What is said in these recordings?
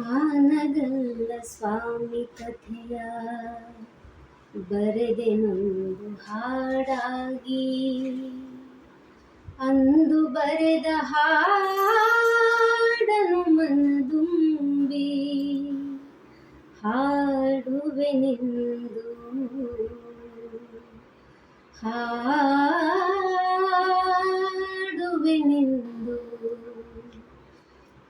ಹಾನಗಲ್ಲ ಸ್ವಾಮಿ ಕಥೆಯ ಬರೆದೆನೊಂದು ಹಾಡಾಗಿ. ಅಂದು ಬರೆದ ಹಾಡನು ಮನದುಂಬಿ. ಹಾಡುವೆನೆಂದು ಹಾಡುವೆನೆಂದು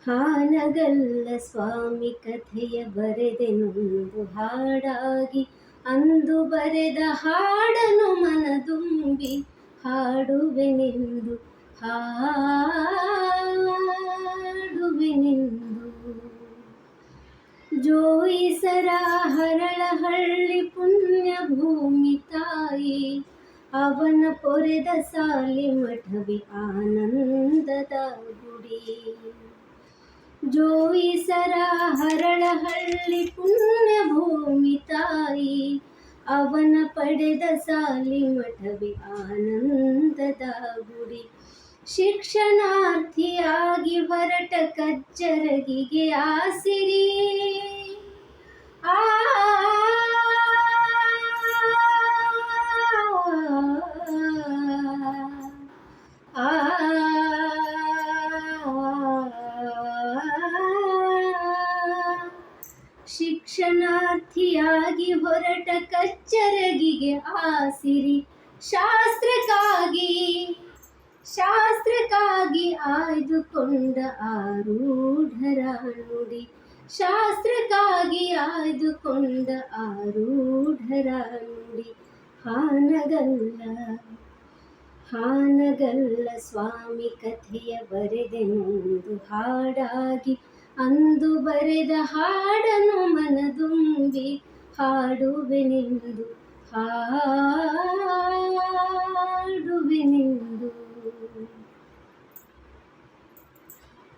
ಹಾನಗಲ್ಲ ಸ್ವಾಮಿ ಕಥೆಯ ಬರೆದೆನೊಂದು ಹಾಡಾಗಿ, ಅಂದು ಬರೆದ ಹಾಡನು ಮನದುಂಬಿ, ಹಾಡುವೆನೆಂದು ಹಾಡುವೆನೆಂದು. ಜೋಯಿಸರ ಹರಳಹಳ್ಳಿ ಪುಣ್ಯ ಭೂಮಿ ತಾಯಿ, ಅವನ ಪೊರೆದ ಸಾಲಿ ಮಠವಿ ಆನಂದದ ಗುಡಿ. ಜೋಯಿಸರ ಹರಳಹಳ್ಳಿ ಪುಣ್ಯ ಭೂಮಿ ತಾಯಿ, ಅವನ ಪಡೆದ ಸಾಲಿ ಮಠವಿ ಆನಂದದ ಗುಡಿ ಶಿಕ್ಷಣಾರ್ಥಿಯಾಗಿ ಹೊರಟ ಕಜ್ಜರಗಿಗೆ ಆಸಿರಿ. ಆ ಶಿಕ್ಷಣಾರ್ಥಿಯಾಗಿ ಹೊರಟ ಕಚ್ಚರಗಿಗೆ ಆಸಿರಿ ಶಾಸ್ತ್ರಕ್ಕಾಗಿ ಶಾಸ್ತ್ರಕ್ಕಾಗಿ ಆಯ್ದುಕೊಂಡ ಆರೂಢರ ನುಡಿ. ಶಾಸ್ತ್ರಕ್ಕಾಗಿ ಆಯ್ದುಕೊಂಡ ಆರೂಢರ ನುಡಿ. ಹಾನಗಲ್ಲ ಹಾನಗಲ್ಲ ಸ್ವಾಮಿ ಕಥೆಯ ಬರೆದೆನೊಂದು ಹಾಡಾಗಿ ಅಂದು ಬರೆದ ಹಾಡನು ಮನದುಂಬಿ ಹಾಡುವೆನೆಂದು ಹಾಡುವೆನೆಂದು.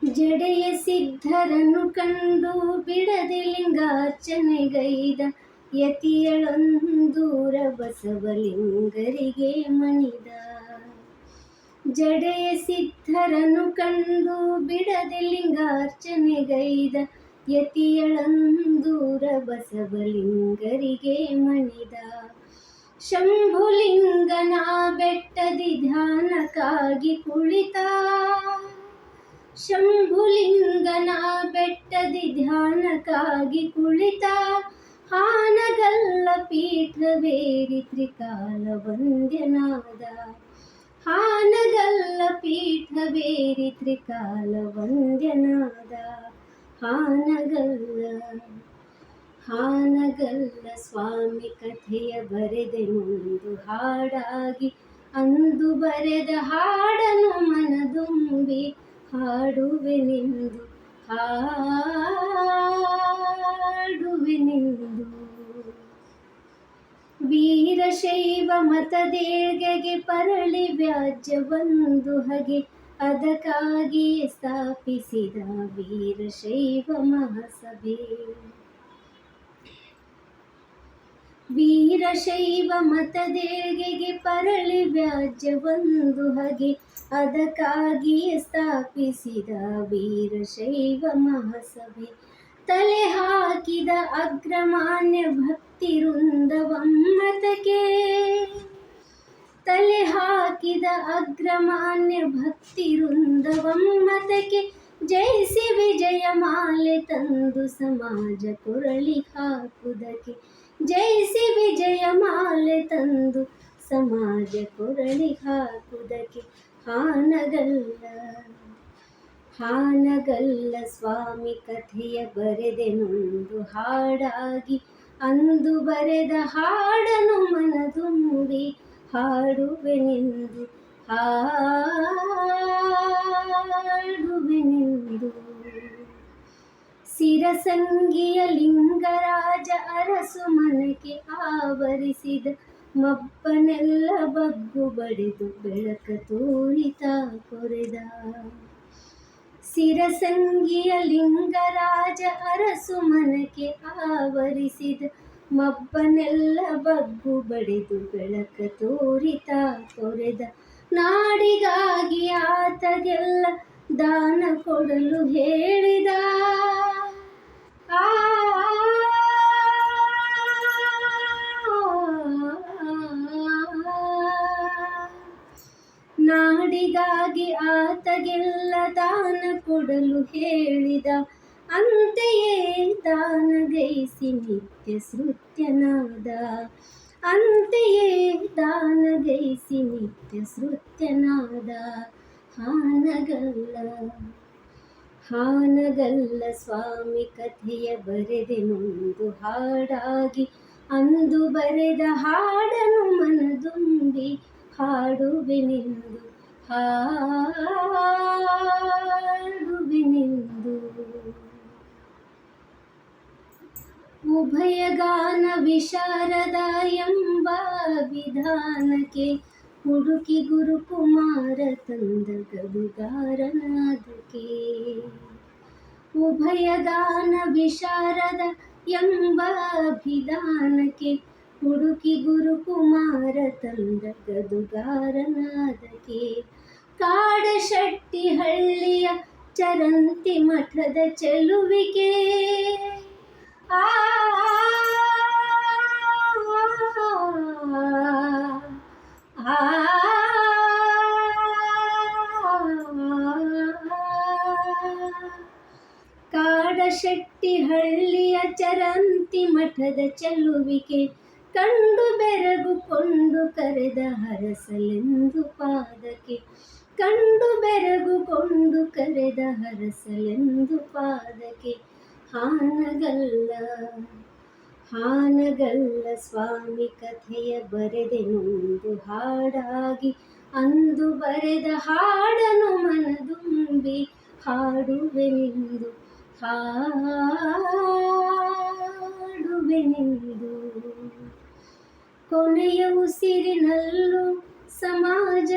ಜಡೆಯ ಸಿದ್ಧರನ್ನು ಕಂಡು ಬಿಡದೆ ಲಿಂಗಾರ್ಚನೆಗೈದ ಯತಿಯಳೊಂದೂರ ಬಸವಲಿಂಗರಿಗೆ ಮಣಿದ ಜಡೆಯ ಸಿದ್ಧರನ್ನು ಕಂಡು ಬಿಡದೆ ಲಿಂಗಾರ್ಚನೆಗೈದ ಯತಿಯಳಂದೂರ ಬಸವಲಿಂಗರಿಗೆ ಮಣಿದ. ಶಂಭುಲಿಂಗನ ಬೆಟ್ಟದಿ ಧ್ಯಾನಕ್ಕಾಗಿ ಕುಳಿತ. ಶಂಭುಲಿಂಗನ ಬೆಟ್ಟದಿ ಧ್ಯಾನಕ್ಕಾಗಿ ಕುಳಿತ. ಹಾನಗಲ್ಲ ಪೀಠವೇರಿ ತ್ರಿಕಾಲ ವಂದ್ಯನಾದ ಹಾನಗಲ್ಲ ಪೀಠವೇರಿ ತ್ರಿಕಾಲ ವಂದ್ಯನಾದ. ಹಾನಗಲ್ಲ ಹಾನಗಲ್ಲ ಸ್ವಾಮಿ ಕಥೆಯ ಬರೆದೆನೊಂದು ಹಾಡಾಗಿ, ಅಂದು ಬರೆದ ಹಾಡನು ಮನದುಂಬಿ, ಹಾಡುವೆ ನಿಂದು ಹಾಡುವೆನೆಂದು ಹಾಡುವೆನೆಂದು ವೀರಶೈವ ಮತದೇಳ್ಗೆಗೆ ಪರಳಿ ವ್ಯಾಜ್ಯವೊಂದು ಹಗೆ. ಅದಕ್ಕಾಗಿ ಸ್ಥಾಪಿಸಿದ ವೀರಶೈವ ಮಹಾಸಭೆ. ವೀರಶೈವ ಮತದೇಳ್ಗೆಗೆ ಪರಳಿ ವ್ಯಾಜ್ಯವೊಂದು ಹಗೆ. ಅದಕ್ಕಾಗಿ ಸ್ಥಾಪಿಸಿದ ವೀರಶೈವ ಮಹಾಸಭೆ. ತಲೆ ಹಾಕಿದ ಅಗ್ರಮಾನ್ಯ ಭಕ್ತಿ ವೃಂದವಮ್ಮತಕ್ಕೆ ತಲೆ ಹಾಕಿದ ಅಗ್ರಮಾನ್ಯ ಭಕ್ತಿ ವೃಂದವಮ್ಮತಕ್ಕೆ ಜಯಿಸಿ ವಿಜಯ ಮಾಲೆ ತಂದು ಸಮಾಜ ಕೊರಳಿ ಹಾಕುವುದಕ್ಕೆ ಜಯಿಸಿ ವಿಜಯ ಮಾಲೆ ತಂದು ಸಮಾಜ ಕೊರಳಿ ಹಾಕುವುದಕ್ಕೆ ಹಾನಗಲ್ಲ ಹಾನಗಲ್ಲ ಸ್ವಾಮಿ ಕಥೆಯ ಬರೆದೆನೊಂದು ಹಾಡಾಗಿ ಅಂದು ಬರೆದ ಹಾಡನು ಮನದುಂಬಿ ಹಾಡುವೆನೆಂದು ಹಾಡುವೆನೆಂದು. ಸಿರಸಂಗಿಯ ಲಿಂಗರಾಜ ಅರಸು ಮನಕ್ಕೆ ಆವರಿಸಿದ ಮಬ್ಬನೆಲ್ಲ ಬಗ್ಗು ಬಡಿದು ಬೆಳಕ ತೋರಿತ ಕೊರೆದ. ಸಿರಸಂಗಿಯ ಲಿಂಗರಾಜ ಅರಸು ಮನಕ್ಕೆ ಆವರಿಸಿದ ಮಬ್ಬನೆಲ್ಲ ಬಗ್ಗು ಬಡಿದು ಬೆಳಕ ತೋರಿತ ತೊರೆದ ನಾಡಿಗಾಗಿ ಆತಗೆಲ್ಲ ದಾನ ಕೊಡಲು ಹೇಳಿದ. ಆ ನಾಡಿಗಾಗಿ ಆತಗೆಲ್ಲ ದಾನ ಕೊಡಲು ಹೇಳಿದ. ಅಂತೆಯೇ ದಾನಗೈಸಿ ನಿತ್ಯ ಸೃತ್ಯನಾದ ಅಂತೆಯೇ ದಾನಗೈಸಿ ನಿತ್ಯ ಸೃತ್ಯನಾದ ಹಾನಗಲ್ಲ ಹಾನಗಲ್ಲ ಸ್ವಾಮಿ ಕಥೆಯ ಬರೆದೆನೊಂದು ಹಾಡಾಗಿ, ಅಂದು ಬರೆದ ಹಾಡನು ಮನದುಂಬಿ ಹಾಡುವೆನೆಂದು ಹಾಡುವೆನೆಂದು ಉಭಯಗಾನ ವಿಶಾರದ ಎಂಬ ವಿಧಾನಕ್ಕೆ ಹುಡುಕಿ ಗುರುಕುಮಾರ ತಂದ ಗಡುಗಾರನಾದಕ್ಕೆ ಉಭಯಗಾನ ವಿಶಾರದ ಎಂಬ ವಿಧಾನಕ್ಕೆ ಹುಡುಕಿ ಗುರುಕುಮಾರ ತಂದ ಗದುಗಾರನಾದಕೆ ಕಾಡಶೆಟ್ಟಿ ಹಳ್ಳಿಯ ಚರಂತಿ ಮಠದ ಚೆಲುವಿಕೆ ಆ ಕಾಡಶೆಟ್ಟಿ ಹಳ್ಳಿಯ ಚರಂತಿ ಮಠದ ಚೆಲುವಿಕೆ ಕಂಡು ಬೆರಗುಕೊಂಡು ಕರೆದ ಹರಸಲೆಂದು ಪಾದಕ್ಕೆ. ಕಂಡು ಬೆರಗುಕೊಂಡು ಕರೆದ ಹರಸಲೆಂದು ಪಾದಕ್ಕೆ. ಹಾನಗಲ್ಲ ಹಾನಗಲ್ಲ ಸ್ವಾಮಿ ಕಥೆಯ ಬರೆದೆನೊಂದು ಹಾಡಾಗಿ. ಅಂದು ಬರೆದ ಹಾಡನು ಮನದುಂಬಿ, ಹಾಡುವೆನೆಂದು ಹಾಡುವೆನೆಂದು. ಕೊನೆಯ ಉಸಿರಿನಲ್ಲೂ ಸಮಾಜ